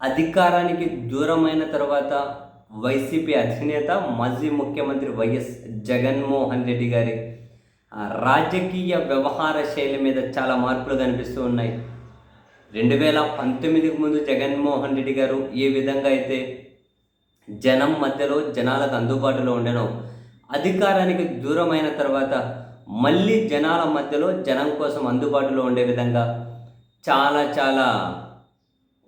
అధికారానికి దూరమైన తర్వాత వైసీపీ అధినేత మాజీ ముఖ్యమంత్రి వైఎస్ జగన్మోహన్ రెడ్డి గారి రాజకీయ వ్యవహార శైలి మీద చాలా మార్పులు కనిపిస్తూ ఉన్నాయి. రెండు వేల పంతొమ్మిదికి ముందు జగన్మోహన్ రెడ్డి గారు ఏ విధంగా అయితే జనం మధ్యలో జనాలకు అందుబాటులో ఉండను అధికారానికి దూరమైన తర్వాత మళ్ళీ జనాల మధ్యలో జనం కోసం అందుబాటులో ఉండే విధంగా చాలా చాలా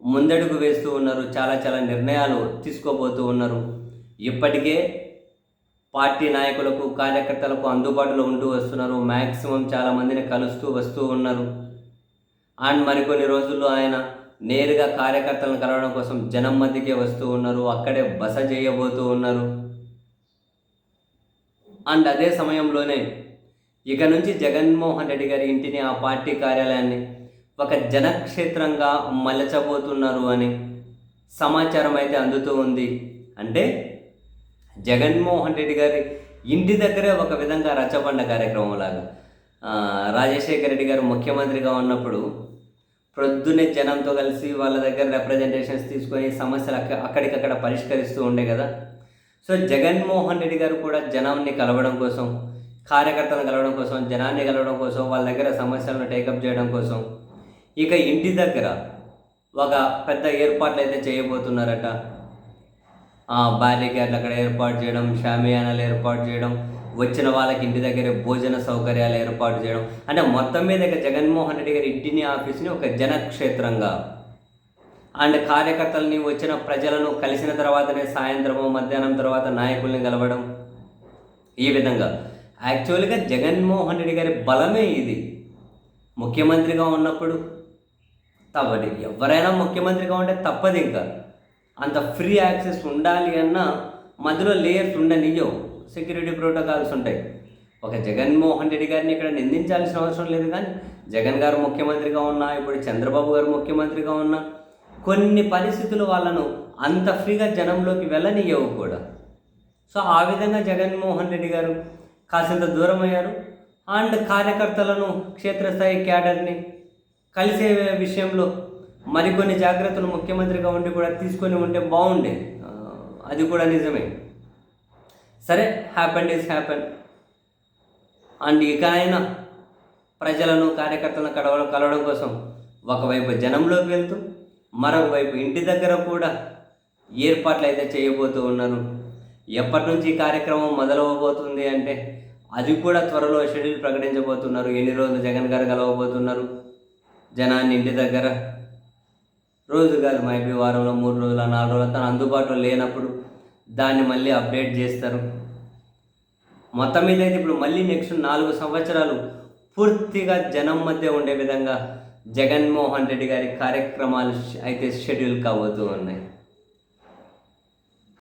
ముందడుగు వేస్తూ ఉన్నారు చాలా చాలా నిర్ణయాలు తీసుకోబోతూ ఉన్నారు. ఇప్పటికే పార్టీ నాయకులకు కార్యకర్తలకు అందుబాటులో ఉంటూ వస్తున్నారు. మ్యాక్సిమం చాలా మందిని కలుస్తూ వస్తూ ఉన్నారు. అండ్ మరికొన్ని రోజుల్లో ఆయన నేరుగా కార్యకర్తలను కలవడం కోసం జనం మధ్యకే వస్తూ ఉన్నారు. అక్కడే బస చేయబోతూ ఉన్నారు. అండ్ అదే సమయంలోనే ఇక నుంచి జగన్మోహన్ రెడ్డి గారి ఇంటిని ఆ పార్టీ కార్యాలయాన్ని ఒక జనక్షేత్రంగా మలచబోతున్నారు అని సమాచారం అయితే అందుతూ ఉంది. అంటే జగన్మోహన్ రెడ్డి గారి ఇంటి దగ్గరే ఒక విధంగా రచ్చబండ కార్యక్రమం లాగా రాజశేఖర రెడ్డి గారు ముఖ్యమంత్రిగా ఉన్నప్పుడు ప్రొద్దునే జనంతో కలిసి వాళ్ళ దగ్గర రిప్రజెంటేషన్స్ తీసుకొని సమస్యలు అక్క అక్కడికక్కడ పరిష్కరిస్తూ ఉండే కదా. సో జగన్మోహన్ రెడ్డి గారు కూడా జనాన్ని కలవడం కోసం కార్యకర్తలను కలవడం కోసం జనాన్ని కలవడం కోసం వాళ్ళ దగ్గర సమస్యలను టేకప్ చేయడం కోసం ఇక ఇంటి దగ్గర ఒక పెద్ద ఏర్పాట్లు అయితే చేయబోతున్నారట బ్యారికేడ్లు అక్కడ ఏర్పాటు చేయడం షామియానాలు ఏర్పాటు చేయడం వచ్చిన వాళ్ళకి ఇంటి దగ్గర భోజన సౌకర్యాలు ఏర్పాటు చేయడం. అంటే మొత్తం మీద ఇక జగన్మోహన్ రెడ్డి గారి ఇంటిని ఆఫీస్ని ఒక జనక్షేత్రంగా. అండ్ కార్యకర్తలని వచ్చిన ప్రజలను కలిసిన తర్వాతనే సాయంత్రము మధ్యాహ్నం తర్వాత నాయకుల్ని కలవడం ఈ విధంగా. యాక్చువల్గా జగన్మోహన్ రెడ్డి గారి బలమే ఇది. ముఖ్యమంత్రిగా ఉన్నప్పుడు తప్పది. ఎవరైనా ముఖ్యమంత్రిగా ఉంటే తప్పదు ఇంకా. అంత ఫ్రీ యాక్సెస్ ఉండాలి అన్న మధ్యలో లేయర్స్ ఉండనియో సెక్యూరిటీ ప్రోటోకాల్స్ ఉంటాయి. ఒక జగన్మోహన్ రెడ్డి గారిని ఇక్కడ నిందించాల్సిన అవసరం లేదు కానీ జగన్ గారు ముఖ్యమంత్రిగా ఉన్నా ఇప్పుడు చంద్రబాబు గారు ముఖ్యమంత్రిగా ఉన్నా కొన్ని పరిస్థితులు వాళ్ళను అంత ఫ్రీగా జనంలోకి వెళ్ళనియవు కూడా. సో ఆ విధంగా జగన్మోహన్ రెడ్డి గారు కాసింత దూరం అయ్యారు అండ్ కార్యకర్తలను క్షేత్రస్థాయి క్యాడర్ని కలిసే విషయంలో మరికొన్ని జాగ్రత్తలు ముఖ్యమంత్రిగా ఉండి కూడా తీసుకొని ఉంటే బాగుండే. అది కూడా నిజమే. సరే హ్యాపెన్ ఈజ్ హ్యాపెన్ అండ్ ఇకనైనా ప్రజలను కార్యకర్తలను కడవడం కలవడం కోసం ఒకవైపు జనంలోకి వెళ్తూ మరొకవైపు ఇంటి దగ్గర కూడా ఏర్పాట్లు అయితే చేయబోతూ ఉన్నారు. ఎప్పటి నుంచి ఈ కార్యక్రమం మొదలవబోతుంది అంటే అది కూడా త్వరలో షెడ్యూల్ ప్రకటించబోతున్నారు. ఎన్ని రోజులు జగన్ గారు కలవబోతున్నారు జనాన్ని ఇంటి దగ్గర రోజు కాదు మైబీ వారంలో మూడు రోజుల నాలుగు రోజుల తను అందుబాటులో లేనప్పుడు దాన్ని మళ్ళీ అప్డేట్ చేస్తారు. మొత్తం మీద అయితే ఇప్పుడు మళ్ళీ నెక్స్ట్ నాలుగు సంవత్సరాలు పూర్తిగా జనం మధ్య ఉండే విధంగా జగన్మోహన్ రెడ్డి గారి కార్యక్రమాలు అయితే షెడ్యూల్ కాబోతూ ఉన్నాయి.